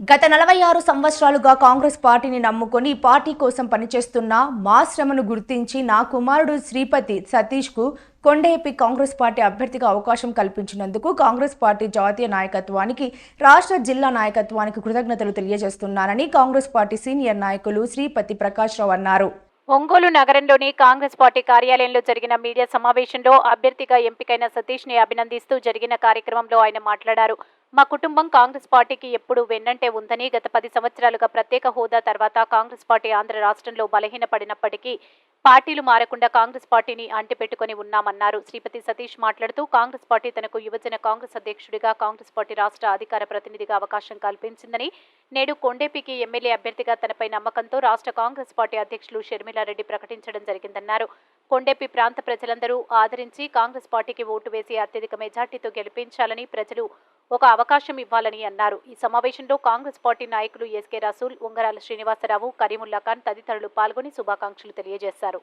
గత నలభై ఆరు సంవత్సరాలుగా కాంగ్రెస్ పార్టీని నమ్ముకొని పార్టీ కోసం పనిచేస్తున్న మా శ్రమను గుర్తించి నా కుమారుడు శ్రీపతి సతీష్కు కొండేపి కాంగ్రెస్ పార్టీ అభ్యర్థిగా అవకాశం కల్పించినందుకు కాంగ్రెస్ పార్టీ జాతీయ నాయకత్వానికి రాష్ట్ర జిల్లా నాయకత్వానికి కృతజ్ఞతలు తెలియజేస్తున్నానని కాంగ్రెస్ పార్టీ సీనియర్ నాయకులు శ్రీపతి ప్రకాష్ రావు అన్నారు. ఒంగోలు నగరంలోని కాంగ్రెస్ పార్టీ కార్యాలయంలో జరిగిన మీడియా సమావేశంలో అభ్యర్థిగా ఎంపికైన సతీష్ని అభినందిస్తూ జరిగిన కార్యక్రమంలో ఆయన మాట్లాడారు. మా కుటుంబం కాంగ్రెస్ పార్టీకి ఎప్పుడు వెన్నంటే ఉందని గత పది సంవత్సరాలుగా ప్రత్యేక హోదా తర్వాత కాంగ్రెస్ పార్టీ ఆంధ్ర రాష్ట్రంలో బలహీనపడినప్పటికీ పార్టీలు మారకుండా కాంగ్రెస్ పార్టీని అంటిపెట్టుకుని ఉన్నామన్నారు. శ్రీపతి సతీష్ మాట్లాడుతూ కాంగ్రెస్ పార్టీ తనకు యువజన కాంగ్రెస్ అధ్యక్షుడిగా కాంగ్రెస్ పార్టీ రాష్ట్ర అధికార ప్రతినిధిగా అవకాశం కల్పించిందని నేడు కొండేపికి ఎమ్మెల్యే అభ్యర్థిగా తనపై నమ్మకంతో రాష్ట్ర కాంగ్రెస్ పార్టీ అధ్యక్షులు షర్మిలారెడ్డి ప్రకటించడం జరిగిందన్నారు. కొండేపి ప్రాంత ప్రజలందరూ ఆదరించి కాంగ్రెస్ పార్టీకి ఓటు వేసి అత్యధిక మెజార్టీతో గెలిపించాలని ప్రజలు ఒక అవకాశం ఇవ్వాలని అన్నారు. ఈ సమావేశంలో కాంగ్రెస్ పార్టీ నాయకులు ఎస్కే రసూల్ ఉంగరాల శ్రీనివాసరావు కరీముల్లా ఖాన్ తదితరులు పాల్గొని శుభాకాంక్షలు తెలియజేశారు.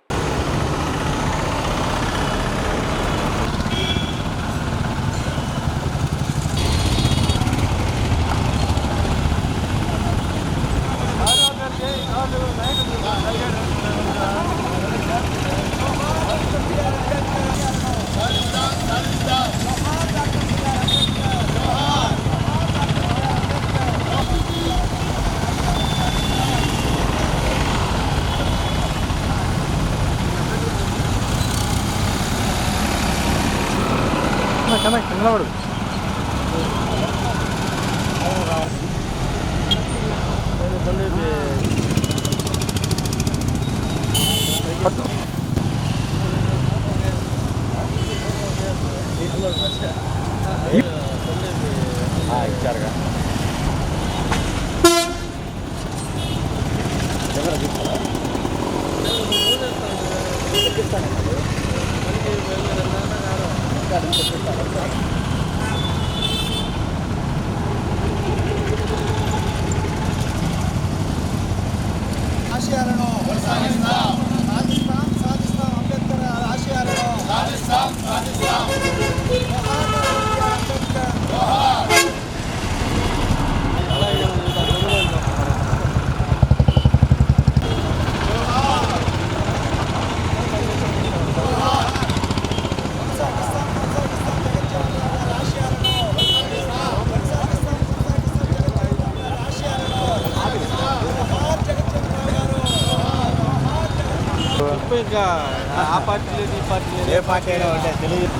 ఇంకా ఆ పార్టీ లేదు ఈ పార్టీ లేదు ఏ పార్టీ అయినా ఉంటే తెలియదు.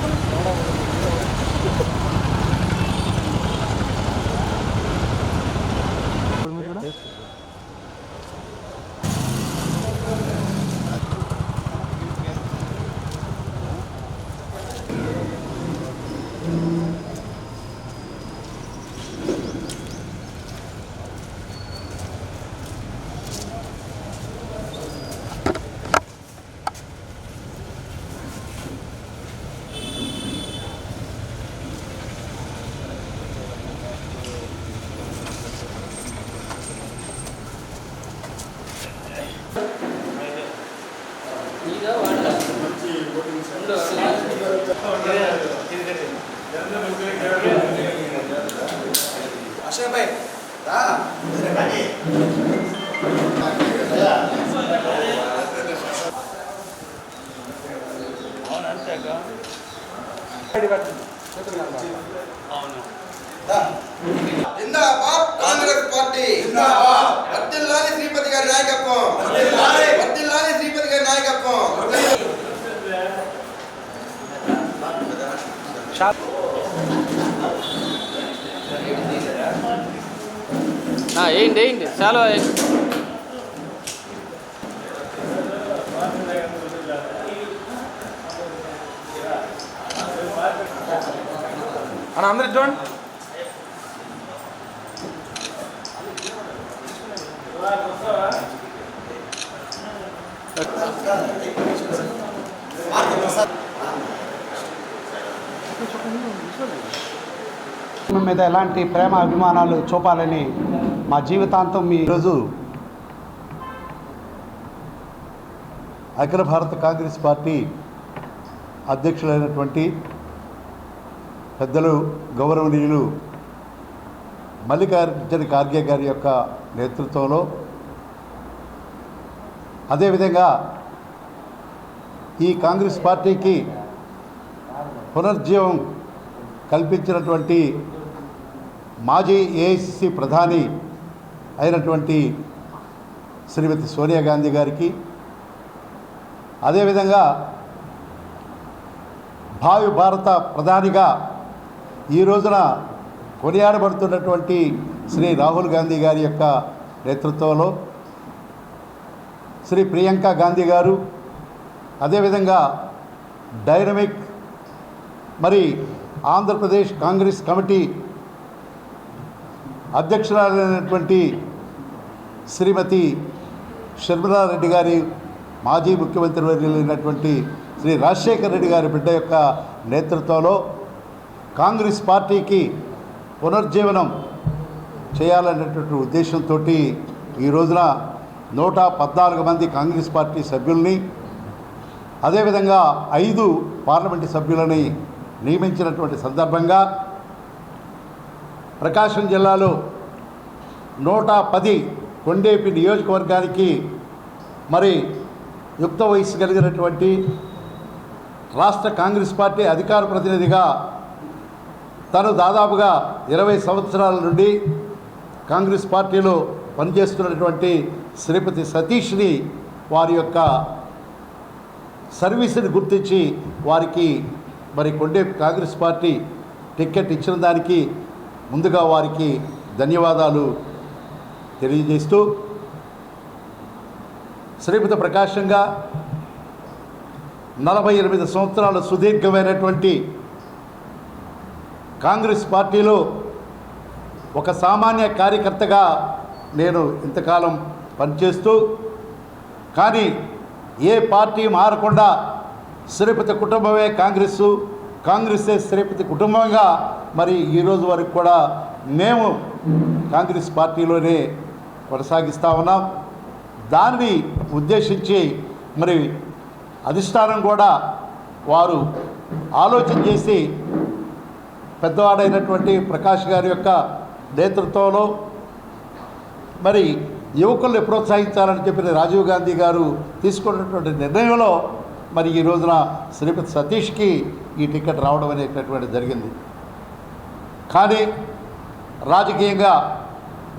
Congress party. జిందాబాద్. వర్ధిల్లాలి శ్రీపతి గారి నాయకత్వం. వర్ధిల్లాలి శ్రీపతి గారి నాయకత్వం. ఏంటి ఏంటి? చాలా అన్న అందరు చూడండి మీద ఎలాంటి ప్రేమ అభిమానాలు చూపాలని మా జీవితాంతం మీ ఈరోజు అఖిల భారత కాంగ్రెస్ పార్టీ అధ్యక్షులైనటువంటి పెద్దలు గౌరవనీయులు మల్లికార్జున ఖార్గే గారి యొక్క నేతృత్వంలో అదేవిధంగా ఈ కాంగ్రెస్ పార్టీకి పునర్జీవం కల్పించినటువంటి మాజీ ఏఐసిసి ప్రధాని అయినటువంటి శ్రీమతి సోనియా గాంధీ గారికి. అదేవిధంగా భావి భారత ప్రధానిగా ఈ రోజున కొనియాడబడుతున్నటువంటి శ్రీ రాహుల్ గాంధీ గారి యొక్క నేతృత్వంలో శ్రీ ప్రియాంక గాంధీ గారు అదేవిధంగా డైనమిక్ మరి ఆంధ్రప్రదేశ్ కాంగ్రెస్ కమిటీ అధ్యక్షురాలైనటువంటి శ్రీమతి షర్మిలారెడ్డి గారి మాజీ ముఖ్యమంత్రి వర్యులైనటువంటి శ్రీ రాజశేఖర రెడ్డి గారి బిడ్డ యొక్క నేతృత్వంలో కాంగ్రెస్ పార్టీకి పునర్జీవనం చేయాలనేటువంటి ఉద్దేశంతో ఈ రోజున నూట పద్నాలుగు మంది కాంగ్రెస్ పార్టీ సభ్యుల్ని అదేవిధంగా ఐదు పార్లమెంటు సభ్యులని నియమించినటువంటి సందర్భంగా ప్రకాశం జిల్లాలో నూట పది కొండేపి నియోజకవర్గానికి మరి యుక్త వయసు కలిగినటువంటి రాష్ట్ర కాంగ్రెస్ పార్టీ అధికార ప్రతినిధిగా తను దాదాపుగా ఇరవై సంవత్సరాల నుండి కాంగ్రెస్ పార్టీలో పనిచేస్తున్నటువంటి శ్రీపతి సతీష్ని వారి యొక్క సర్వీస్ని గుర్తించి వారికి మరి కొండే కాంగ్రెస్ పార్టీ టికెట్ ఇచ్చిన దానికి ముందుగా వారికి ధన్యవాదాలు తెలియజేస్తూ శ్రీపతి ప్రకాశంగా నలభై ఎనిమిది సంవత్సరాల సుదీర్ఘమైనటువంటి కాంగ్రెస్ పార్టీలో ఒక సామాన్య కార్యకర్తగా నేను ఇంతకాలం పనిచేస్తూ కానీ ఏ పార్టీ మారకుండా శ్రీపతి కుటుంబమే కాంగ్రెస్ కాంగ్రెసే శ్రీపతి కుటుంబంగా మరి ఈరోజు వరకు కూడా మేము కాంగ్రెస్ పార్టీలోనే కొనసాగిస్తూ ఉన్నాం. దాన్ని ఉద్దేశించి మరి అధిష్టానం కూడా వారు ఆలోచన చేసి పెద్దవాడైనటువంటి ప్రకాష్ గారి యొక్క నేతృత్వంలో మరి యువకుల్ని ప్రోత్సహించాలని చెప్పిన రాజీవ్ గాంధీ గారు తీసుకున్నటువంటి నిర్ణయంలో మరి ఈ రోజున శ్రీపతి సతీష్కి ఈ టికెట్ రావడం అనేటటువంటి జరిగింది. కానీ రాజకీయంగా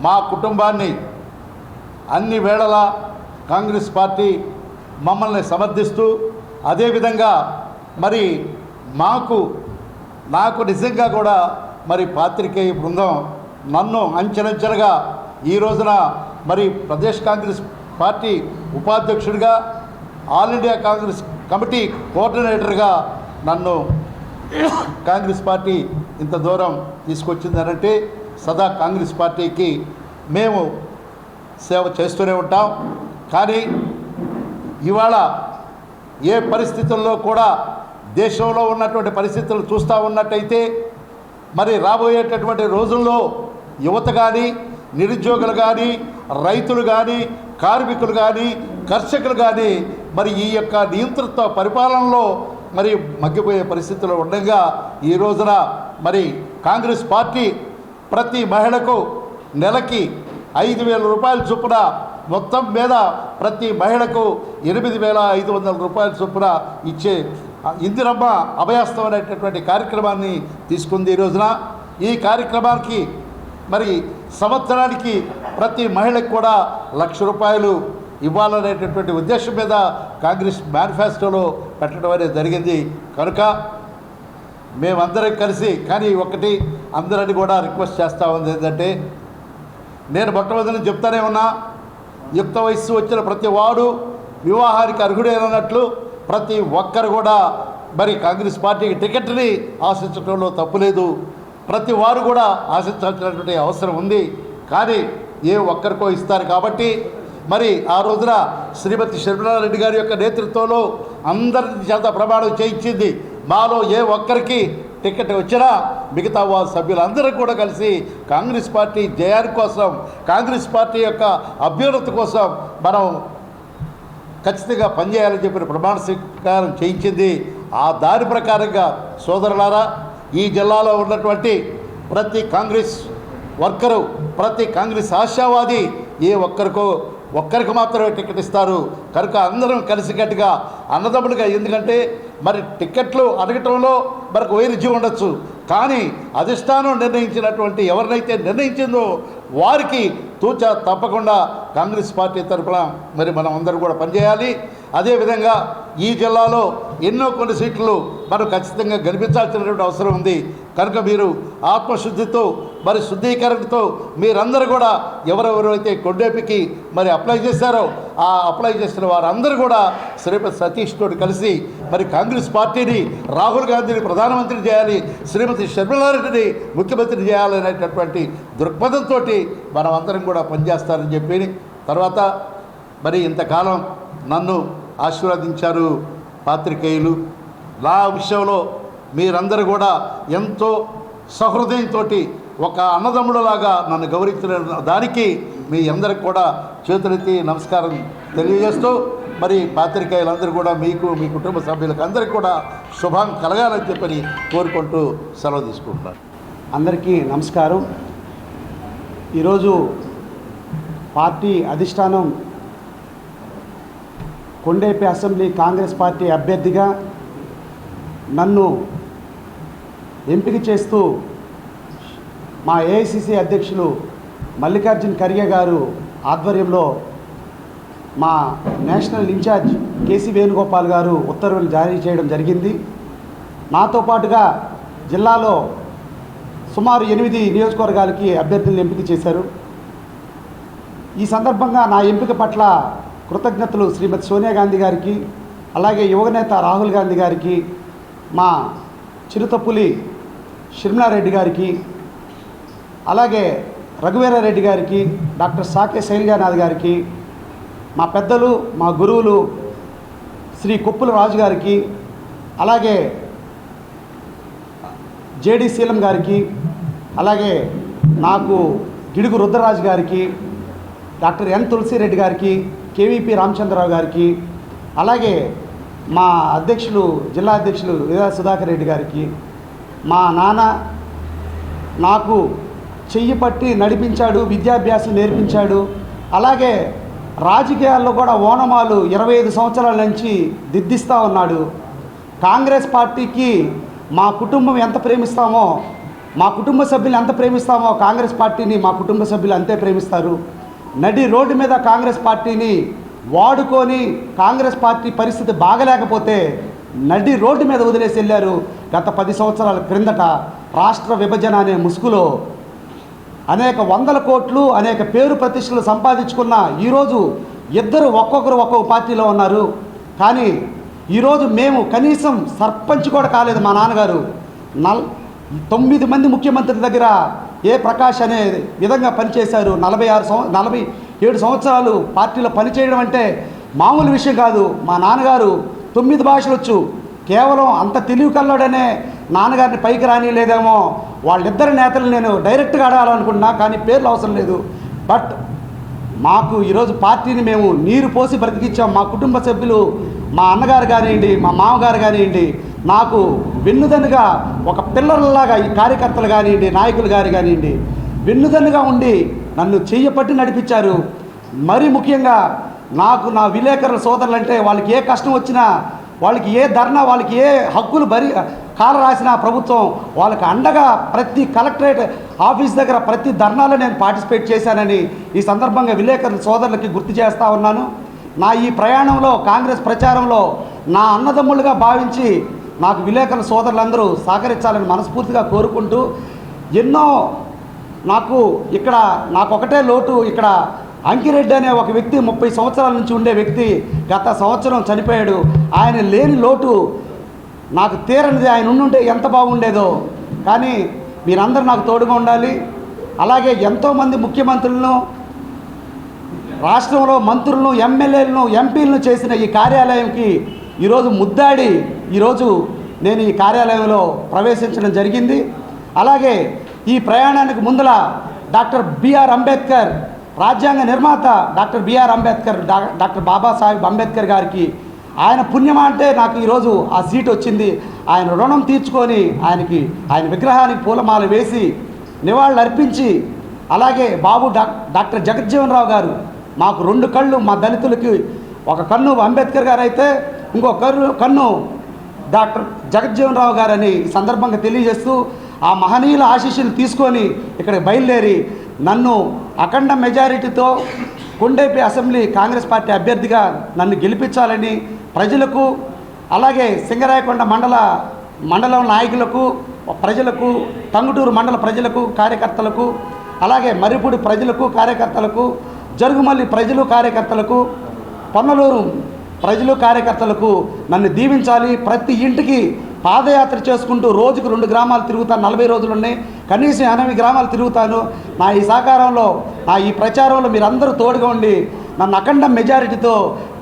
మా కుటుంబాన్ని అన్ని వేళలా కాంగ్రెస్ పార్టీ మమ్మల్ని సమర్థిస్తూ అదేవిధంగా మరి మాకు నాకు నిజంగా కూడా మరి పాత్రికేయ బృందం నన్ను అంచెలంచెలుగా ఈ రోజున మరి ప్రదేశ్ కాంగ్రెస్ పార్టీ ఉపాధ్యక్షుడిగా ఆల్ ఇండియా కాంగ్రెస్ కమిటీ కోఆర్డినేటర్గా నన్ను కాంగ్రెస్ పార్టీ ఇంత దూరం తీసుకొచ్చిందనంటే సదా కాంగ్రెస్ పార్టీకి మేము సేవ చేస్తూనే ఉంటాం. కానీ ఇవాళ ఏ పరిస్థితుల్లో కూడా దేశంలో ఉన్నటువంటి పరిస్థితులు చూస్తూ ఉన్నట్టయితే మరి రాబోయేటటువంటి రోజుల్లో యువత కానీ నిరుద్యోగులు కానీ రైతులు కానీ కార్మికులు కానీ కర్షకులు కానీ మరి ఈ యొక్క నియంతృత్వ పరిపాలనలో మరి మగ్గిపోయే పరిస్థితిలో ఉండగా ఈ రోజున మరి కాంగ్రెస్ పార్టీ ప్రతి మహిళకు నెలకి ఐదు వేల రూపాయల చొప్పున మొత్తం మీద ప్రతి మహిళకు ఎనిమిది వేల ఐదు వందల రూపాయల చొప్పున ఇచ్చే ఇందిరమ్మ అభయాస్తం అనేటటువంటి కార్యక్రమాన్ని తీసుకుంది ఈ రోజున. ఈ కార్యక్రమానికి మరి సంవత్సరానికి ప్రతి మహిళకు కూడా లక్ష రూపాయలు ఇవ్వాలనేటటువంటి ఉద్దేశం మీద కాంగ్రెస్ మేనిఫెస్టోలో పెట్టడం అనేది జరిగింది. కనుక మేమందరం కలిసి కానీ ఒకటి అందరిని కూడా రిక్వెస్ట్ చేస్తూ ఉంది ఏంటంటే నేను మొట్టమొదటి చెప్తానే ఉన్నా యుక్త వయస్సు వచ్చిన ప్రతి వాడు వివాహానికి అర్హుడేనన్నట్లు ప్రతి ఒక్కరు కూడా మరి కాంగ్రెస్ పార్టీకి టికెట్ని ఆశించడంలో తప్పులేదు. ప్రతి వారు కూడా ఆశించాల్సినటువంటి అవసరం ఉంది. కానీ ఏ ఒక్కరికో ఇస్తారు కాబట్టి మరి ఆ రోజున శ్రీమతి శర్మిలారెడ్డి గారి యొక్క నేతృత్వంలో అందరి చేత ప్రమాణం చేయించింది. మాలో ఏ ఒక్కరికి టికెట్ వచ్చినా మిగతా వారి సభ్యులందరూ కూడా కలిసి కాంగ్రెస్ పార్టీ జయాని కోసం కాంగ్రెస్ పార్టీ యొక్క అభ్యున్నతి కోసం మనం ఖచ్చితంగా పనిచేయాలని చెప్పిన ప్రమాణ స్వీకారం చేయించింది. ఆ దారి ప్రకారంగా సోదరులారా ఈ జిల్లాలో ఉన్నటువంటి ప్రతి కాంగ్రెస్ వర్కరు ప్రతి కాంగ్రెస్ ఆశావాది ఏ ఒక్కరికో ఒక్కరికి మాత్రమే టికెట్ ఇస్తారు. కనుక అందరం కలిసికట్టుగా అన్నదమ్ములుగా ఎందుకంటే మరి టికెట్లు అడగటంలో మనకు వైరుధ్యం ఉండొచ్చు. కానీ అధిష్టానం నిర్ణయించినటువంటి ఎవరినైతే నిర్ణయించిందో వారికి తూచ తప్పకుండా కాంగ్రెస్ పార్టీ తరఫున మరి మనం అందరూ కూడా పనిచేయాలి. అదేవిధంగా ఈ జిల్లాలో ఎన్నో కొన్ని సీట్లు మనం ఖచ్చితంగా గెలిపించాల్సినటువంటి అవసరం ఉంది. కనుక మీరు ఆత్మశుద్ధితో మరి శుద్ధీకరణతో మీరందరూ కూడా ఎవరెవరైతే కొండేపికి మరి అప్లై చేశారో ఆ అప్లై చేసిన వారందరూ కూడా శ్రీమతి సతీష్ తోటి కలిసి మరి కాంగ్రెస్ పార్టీని రాహుల్ గాంధీని ప్రధానమంత్రి చేయాలి శ్రీమతి షర్మిలారెడ్డిని ముఖ్యమంత్రి చేయాలనేటటువంటి దృక్పథంతో మనం అందరం కూడా పనిచేస్తారని చెప్పి తర్వాత మరి ఇంతకాలం నన్ను ఆశీర్వదించారు పాత్రికేయులు. నా విషయంలో మీరందరూ కూడా ఎంతో సహృదయంతో ఒక అన్నదమ్ముడులాగా నన్ను గౌరవించిన దానికి మీ అందరికి కూడా చేతులెత్తి నమస్కారం తెలియజేస్తూ మరి పాత్రికేయులందరూ కూడా మీకు మీ కుటుంబ సభ్యులకు అందరికీ కూడా శుభం కలగాలని చెప్పని కోరుకుంటూ సెలవు తీసుకుంటున్నాను. అందరికీ నమస్కారం. ఈరోజు పార్టీ అధిష్టానం కొండేపి అసెంబ్లీ కాంగ్రెస్ పార్టీ అభ్యర్థిగా నన్ను ఎంపిక చేస్తూ మా ఏఐసిసి అధ్యక్షులు మల్లికార్జున్ ఖర్గే గారు ఆధ్వర్యంలో మా నేషనల్ ఇన్ఛార్జ్ కేసీ వేణుగోపాల్ గారు ఉత్తర్వులు జారీ చేయడం జరిగింది. నాతో పాటుగా జిల్లాలో సుమారు ఎనిమిది నియోజకవర్గాలకి అభ్యర్థులను ఎంపిక చేశారు. ఈ సందర్భంగా నా ఎంపిక పట్ల కృతజ్ఞతలు శ్రీమతి సోనియా గాంధీ గారికి అలాగే యువనేత రాహుల్ గాంధీ గారికి మా చిరుతపులి షిర్మిలారెడ్డి గారికి అలాగే రఘువీరారెడ్డి గారికి డాక్టర్ సాకే శైలజానాథ్ గారికి మా పెద్దలు మా గురువులు శ్రీ కుప్పుల రాజు గారికి అలాగే జేడి శీలం గారికి అలాగే నాకు గిడుగు రుద్రరాజు గారికి డాక్టర్ ఎన్ తులసిరెడ్డి గారికి కేవీపీ రామచంద్రరావు గారికి అలాగే మా అధ్యక్షులు జిల్లా అధ్యక్షులు విధా సుధాకర్ రెడ్డి గారికి మా నాన్న నాకు చెయ్యి పట్టి నడిపించాడు విద్యాభ్యాసం నేర్పించాడు. అలాగే రాజకీయాల్లో కూడా ఓనమాలు ఇరవై ఐదు సంవత్సరాల నుంచి దిద్దిస్తూ ఉన్నాడు. కాంగ్రెస్ పార్టీకి మా కుటుంబం ఎంత ప్రేమిస్తామో మా కుటుంబ సభ్యులు ఎంత ప్రేమిస్తామో కాంగ్రెస్ పార్టీని మా కుటుంబ సభ్యులు అంతే ప్రేమిస్తారు. నడి రోడ్డు మీద కాంగ్రెస్ పార్టీని వాడుకొని కాంగ్రెస్ పార్టీ పరిస్థితి బాగలేకపోతే నడి రోడ్డు మీద వదిలేసి వెళ్ళారు. గత పది సంవత్సరాల క్రిందట రాష్ట్ర విభజన అనే ముసుగులో అనేక వందల కోట్లు అనేక పేరు ప్రతిష్టలు సంపాదించుకున్న ఈరోజు ఇద్దరు ఒక్కొక్కరు ఒక్కొక్క పార్టీలో ఉన్నారు. కానీ ఈరోజు మేము కనీసం సర్పంచ్ కూడా కాలేదు మా నాన్నగారు. నల్ తొమ్మిది మంది ముఖ్యమంత్రి దగ్గర ఏ ప్రకాష్ అనే విధంగా పనిచేశారు. నలభై ఆరు సంవ నలభై ఏడు సంవత్సరాలు పార్టీలో పనిచేయడం అంటే మామూలు విషయం కాదు. మా నాన్నగారు తొమ్మిది భాషలు వచ్చు. కేవలం అంత తెలివి కల్లోడనే నాన్నగారిని పైకి రానిలేదేమో వాళ్ళిద్దరి నేతలు నేను డైరెక్ట్గా అడగాలనుకుంటున్నా కానీ పేర్లు అవసరం లేదు. బట్ మాకు ఈరోజు పార్టీని మేము నీరు పోసి బ్రతికించాం మా కుటుంబ సభ్యులు మా అన్నగారు కానివ్వండి మా మామగారు కానివ్వండి నాకు వెన్నుదన్నుగా ఒక పిల్లలలాగా ఈ కార్యకర్తలు కానివ్వండి నాయకులు గారు కానివ్వండి వెన్నుదన్నుగా ఉండి నన్ను చెయ్యపట్టి నడిపించారు. మరీ ముఖ్యంగా నాకు నా విలేకరుల సోదరులు అంటే వాళ్ళకి ఏ కష్టం వచ్చినా వాళ్ళకి ఏ ధర్నా వాళ్ళకి ఏ హక్కులు బరి కాల రాసిన ప్రభుత్వం వాళ్ళకి అండగా ప్రతి కలెక్టరేట్ ఆఫీస్ దగ్గర ప్రతి ధర్నాలో నేను పార్టిసిపేట్ చేశానని ఈ సందర్భంగా విలేకరుల సోదరులకి గుర్తు చేస్తూ ఉన్నాను. నా ఈ ప్రయాణంలో కాంగ్రెస్ ప్రచారంలో నా అన్నదమ్ములుగా భావించి నాకు విలేకరుల సోదరులందరూ సహకరించాలని మనస్ఫూర్తిగా కోరుకుంటూ ఎన్నో నాకు ఇక్కడ నాకు ఒకటే లోటు ఇక్కడ అంకిరెడ్డి అనే ఒక వ్యక్తి ముప్పై సంవత్సరాల నుంచి ఉండే వ్యక్తి గత సంవత్సరం చనిపోయాడు. ఆయన లేని లోటు నాకు తీరనిది. ఆయన ఉండుంటే ఎంత బాగుండేదో. కానీ మీరందరూ నాకు తోడుగా ఉండాలి. అలాగే ఎంతోమంది ముఖ్యమంత్రులను రాష్ట్రంలో మంత్రులను ఎమ్మెల్యేలను ఎంపీలను చేసిన ఈ కార్యాలయంకి ఈరోజు ముద్దాడి. ఈరోజు నేను ఈ కార్యాలయంలో ప్రవేశించడం జరిగింది. అలాగే ఈ ప్రయాణానికి ముందల డాక్టర్ బిఆర్ అంబేద్కర్ రాజ్యాంగ నిర్మాత doctor B R Ambedkar doctor Babasaheb Ambedkar గారికి ఆయన పుణ్యమా అంటే నాకు ఈరోజు ఆ సీట్ వచ్చింది. ఆయన రుణం తీర్చుకొని ఆయనకి ఆయన విగ్రహానికి పూలమాల వేసి నివాళులు అర్పించి అలాగే బాబు డాక్టర్ జగజ్జీవన్ రావు గారు మాకు రెండు కళ్ళు మా దళితులకి ఒక కన్ను అంబేద్కర్ గారు అయితే ఇంకో కన్ను కన్ను డాక్టర్ జగజ్జీవన్ రావు గారని ఈ సందర్భంగా తెలియజేస్తూ ఆ మహనీయుల ఆశీస్సులు తీసుకొని ఇక్కడ బయలుదేరి నన్ను అఖండ మెజారిటీతో కొండేపి అసెంబ్లీ కాంగ్రెస్ పార్టీ అభ్యర్థిగా నన్ను గెలిపించాలని ప్రజలకు అలాగే సింగరాయకొండ మండల మండలం నాయకులకు ప్రజలకు టంగుటూరు మండల ప్రజలకు కార్యకర్తలకు అలాగే మరిపూడి ప్రజలకు కార్యకర్తలకు జరుగుమల్లి ప్రజలు కార్యకర్తలకు పొన్నలూరు ప్రజలు కార్యకర్తలకు నన్ను దీవించాలి. ప్రతి ఇంటికి పాదయాత్ర చేసుకుంటూ రోజుకు రెండు గ్రామాలు తిరుగుతాను నలభై రోజులు ఉన్నాయి. కనీసం ఎనభై గ్రామాలు తిరుగుతాను. నా ఈ సహకారంలో నా ఈ ప్రచారంలో మీరందరూ తోడుగా ఉండి నన్ను అఖండ మెజారిటీతో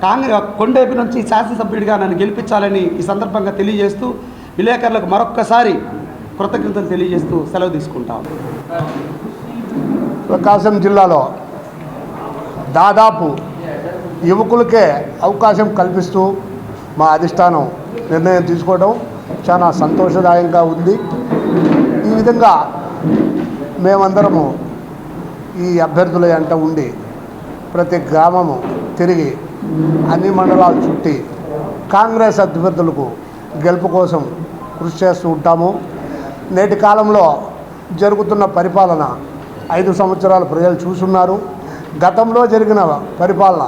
కాంగ్రెస్ కొండేపి నుంచి శాసనసభ్యుడిగా నన్ను గెలిపించాలని ఈ సందర్భంగా తెలియజేస్తూ విలేకరులకు మరొక్కసారి కృతజ్ఞతలు తెలియజేస్తూ సెలవు తీసుకుంటాం. ప్రకాశం జిల్లాలో దాదాపు యువకులకే అవకాశం కల్పిస్తూ మా అధిష్టానం నిర్ణయం తీసుకోవడం చాలా సంతోషదాయంగా ఉంది. ఈ విధంగా మేమందరము ఈ అభ్యర్థుల వెంట ఉండి ప్రతి గ్రామము తిరిగి అన్ని మండలాలు చుట్టి కాంగ్రెస్ అభ్యర్థులకు గెలుపు కోసం కృషి చేస్తూ ఉంటాము. నేటి కాలంలో జరుగుతున్న పరిపాలన ఐదు సంవత్సరాలు ప్రజలు చూసున్నారు. గతంలో జరిగిన పరిపాలన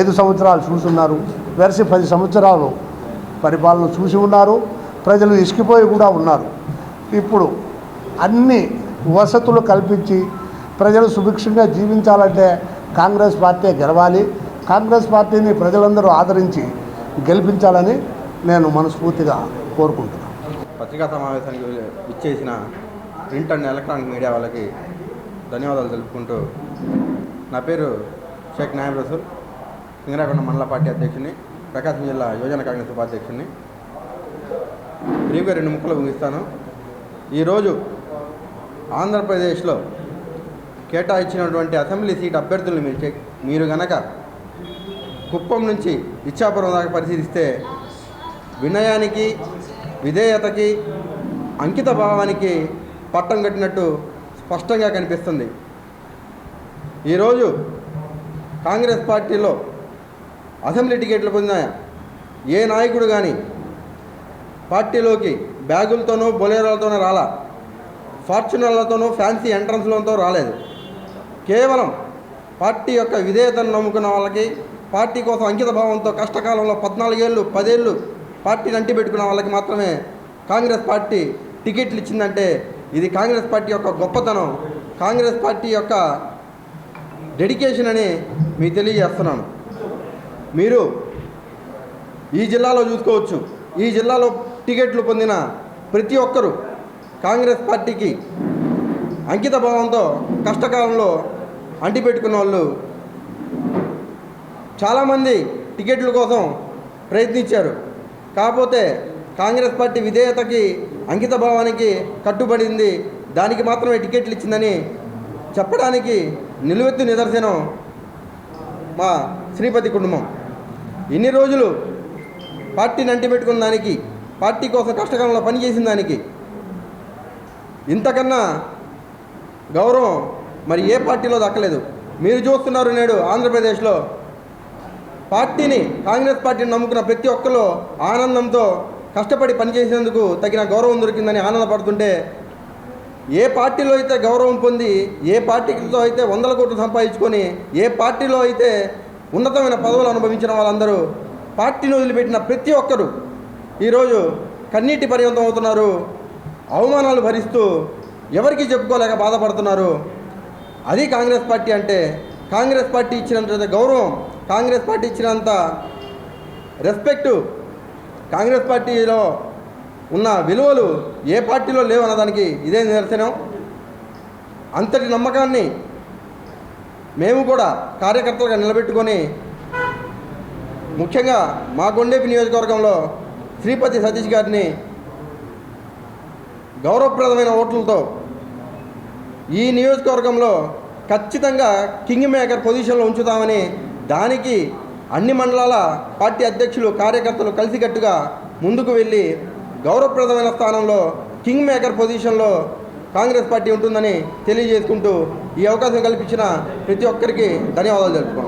ఐదు సంవత్సరాలు చూసున్నారు. వెరసి పది సంవత్సరాలు పరిపాలన చూసి ఉన్నారు ప్రజలు ఇసుకిపోయి కూడా ఉన్నారు. ఇప్పుడు అన్ని వసతులు కల్పించి ప్రజలు సుభిక్షంగా జీవించాలంటే కాంగ్రెస్ పార్టీ గెలవాలి. కాంగ్రెస్ పార్టీని ప్రజలందరూ ఆదరించి గెలిపించాలని నేను మనస్ఫూర్తిగా కోరుకుంటున్నాను. పత్రికా సమావేశానికి ఇచ్చేసిన ప్రింట్ అండ్ ఎలక్ట్రానిక్ మీడియా వాళ్ళకి ధన్యవాదాలు తెలుపుకుంటూ నా పేరు షేక్ నాయబ్ రసూల్ సింగరాకొండ మండల పార్టీ అధ్యక్షుని ప్రకాశం జిల్లా యువజన కాంగ్రెస్ ఉపాధ్యక్షుడిని బ్రీఫ్గా రెండు ముక్కలు ముగిస్తాను ఈరోజు ఆంధ్రప్రదేశ్లో కేటాయించినటువంటి అసెంబ్లీ సీట్ అభ్యర్థులను మీరు చెక్ మీరు గనక కుప్పం నుంచి ఇచ్చాపురం దాకా పరిశీలిస్తే వినయానికి విధేయతకి అంకిత భావానికి పట్టం కట్టినట్టు స్పష్టంగా కనిపిస్తుంది. ఈరోజు కాంగ్రెస్ పార్టీలో అసెంబ్లీ టికెట్లు పొందిన ఏ నాయకుడు కానీ పార్టీలోకి బ్యాగులతోనూ బొలేరాలతోనూ రాలా. ఫార్చునర్లతోనూ ఫ్యాన్సీ ఎంట్రన్స్లతో రాలేదు. కేవలం పార్టీ యొక్క విధేయతను నమ్ముకున్న వాళ్ళకి పార్టీ కోసం అంకిత భావంతో కష్టకాలంలో పద్నాలుగేళ్ళు పదేళ్ళు పార్టీని అంటి పెట్టుకున్న వాళ్ళకి మాత్రమే కాంగ్రెస్ పార్టీ టికెట్లు ఇచ్చిందంటే ఇది కాంగ్రెస్ పార్టీ యొక్క గొప్పతనం కాంగ్రెస్ పార్టీ యొక్క డెడికేషన్ అని మీకు తెలియజేస్తున్నాను. మీరు ఈ జిల్లాలో చూసుకోవచ్చు. ఈ జిల్లాలో టికెట్లు పొందిన ప్రతి ఒక్కరూ కాంగ్రెస్ పార్టీకి అంకిత భావంతో కష్టకాలంలో అంటిపెట్టుకున్న వాళ్ళు చాలామంది టికెట్ల కోసం ప్రయత్నించారు. కాకపోతే కాంగ్రెస్ పార్టీ విధేయతకి అంకిత భావానికి కట్టుబడింది. దానికి మాత్రమే టికెట్లు ఇచ్చిందని చెప్పడానికి నిలువెత్తు నిదర్శనం మా శ్రీపతి కుటుంబం. ఇన్ని రోజులు పార్టీని అంటిపెట్టుకున్న దానికి పార్టీ కోసం కష్టకాలంలో పనిచేసిన దానికి ఇంతకన్నా గౌరవం మరి ఏ పార్టీలో దక్కలేదు. మీరు చూస్తున్నారు నేడు ఆంధ్రప్రదేశ్లో పార్టీని కాంగ్రెస్ పార్టీని నమ్ముకున్న ప్రతి ఒక్కరు ఆనందంతో కష్టపడి పనిచేసేందుకు తగిన గౌరవం దొరికిందని ఆనందపడుతుంటే ఏ పార్టీలో అయితే గౌరవం పొంది ఏ పార్టీతో అయితే వందల కోట్లు సంపాదించుకొని ఏ పార్టీలో అయితే ఉన్నతమైన పదవులు అనుభవించిన వాళ్ళందరూ పార్టీని వదిలిపెట్టిన ప్రతి ఒక్కరూ ఈరోజు కన్నీటి పర్యంతం అవుతున్నారు అవమానాలు భరిస్తూ ఎవరికి చెప్పుకోలేక బాధపడుతున్నారు. అది కాంగ్రెస్ పార్టీ అంటే కాంగ్రెస్ పార్టీ ఇచ్చినంత గౌరవం కాంగ్రెస్ పార్టీ ఇచ్చినంత రెస్పెక్టు కాంగ్రెస్ పార్టీలో ఉన్న విలువలు ఏ పార్టీలో లేవు అన్నదానికి ఇదే నిదర్శనం. అంతటి నమ్మకాన్ని మేము కూడా కార్యకర్తలుగా నిలబెట్టుకొని ముఖ్యంగా మా గుండెపి నియోజకవర్గంలో శ్రీపతి సతీష్ గారిని గౌరవప్రదమైన ఓట్లతో ఈ నియోజకవర్గంలో ఖచ్చితంగా కింగ్ మేకర్ పొజిషన్లో ఉంచుతామని దానికి అన్ని మండలాల పార్టీ అధ్యక్షులు కార్యకర్తలు కలిసికట్టుగా ముందుకు వెళ్ళి గౌరవప్రదమైన స్థానంలో కింగ్ మేకర్ పొజిషన్లో కాంగ్రెస్ పార్టీ ఉంటుందని తెలియజేసుకుంటూ ఈ అవకాశం కల్పించిన ప్రతి ఒక్కరికి ధన్యవాదాలు తెలుపుకున్నాం